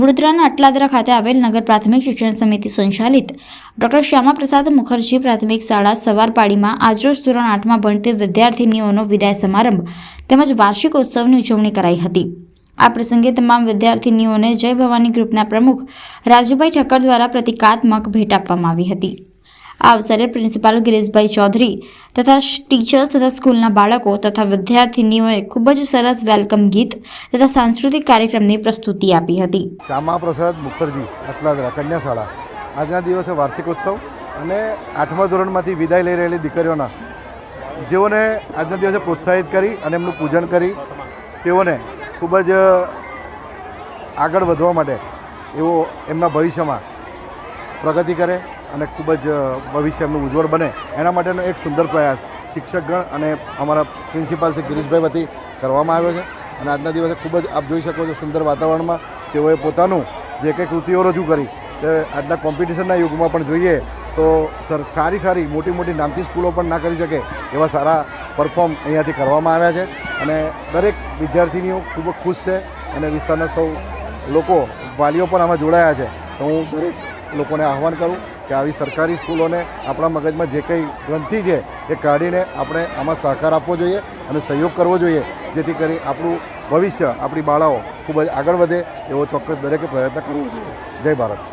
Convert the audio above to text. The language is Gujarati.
વડોદરાના અટલાદરા ખાતે આવેલ નગર પ્રાથમિક શિક્ષણ સમિતિ સંચાલિત ડોક્ટર શ્યામા પ્રસાદ મુખર્જી પ્રાથમિક શાળા સવારપાડીમાં આજરોજ ધોરણ આઠમાં ભણતી વિદ્યાર્થીનીઓનો વિદાય સમારંભ તેમજ વાર્ષિક ઉત્સવની ઉજવણી કરાઈ હતી. આ પ્રસંગે તમામ વિદ્યાર્થીનીઓને જય ભવાની ગ્રુપના પ્રમુખ રાજુભાઈ ઠક્કર દ્વારા પ્રતિકાત્મક ભેટ આપવામાં આવી હતી. આ અવસરે પ્રિન્સિપાલ ગિરીશભાઈ ચૌધરી તથા ટીચર્સ તથા સ્કૂલના બાળકો તથા વિદ્યાર્થીનીઓએ ખૂબ જ સરસ વેલકમ ગીત તથા સાંસ્કૃતિક કાર્યક્રમની પ્રસ્તુતિ આપી હતી. શ્યામા પ્રસાદ મુખર્જી, અટલાદરા, કન્યાશાળા. આજના દિવસે વાર્ષિકોત્સવ અને આઠમા ધોરણમાંથી વિદાય લઈ રહેલી દીકરીઓના જેઓને આજના દિવસે પ્રોત્સાહિત કરી અને એમનું પૂજન કરી, તેઓને ખૂબ જ આગળ વધવા માટે એવો એમના ભવિષ્યમાં પ્રગતિ કરે અને ખૂબ જ ભવિષ્ય એમનું ઉજ્જવળ બને. એના માટેનો એક સુંદર પ્રયાસ શિક્ષકગણ અને અમારા પ્રિન્સિપાલ શ્રી ગિરીશભાઈ વતી કરવામાં આવ્યો છે. અને આજના દિવસે ખૂબ જ આપ જોઈ શકો છો સુંદર વાતાવરણમાં તેઓએ પોતાનું જે કંઈ કૃતિઓ રજૂ કરી તે આજના કોમ્પિટિશનના યુગમાં પણ જોઈએ તો સર, સારી સારી મોટી મોટી નામથી સ્કૂલો પણ ના કરી શકે એવા સારા પરફોર્મ અહીંયાથી કરવામાં આવ્યા છે. અને દરેક વિદ્યાર્થીનીઓ ખૂબ ખુશ છે અને વિસ્તારના સૌ લોકો વાલીઓ પણ આમાં જોડાયા છે. તો હું દરેક લોકોને આહવાન કરું કે આવી સરકારી સ્કૂલોને આપણા મગજમાં જે કંઈ ગ્રંથિ છે એ કાઢીને આપણે આમાં સહકાર આપવો જોઈએ અને સહયોગ કરવો જોઈએ, જેથી કરી આપણું ભવિષ્ય, આપણી બાળાઓ ખૂબ જ આગળ વધે એવો ચોક્કસ દરેકે પ્રયત્ન કરવો જોઈએ. જય ભારત.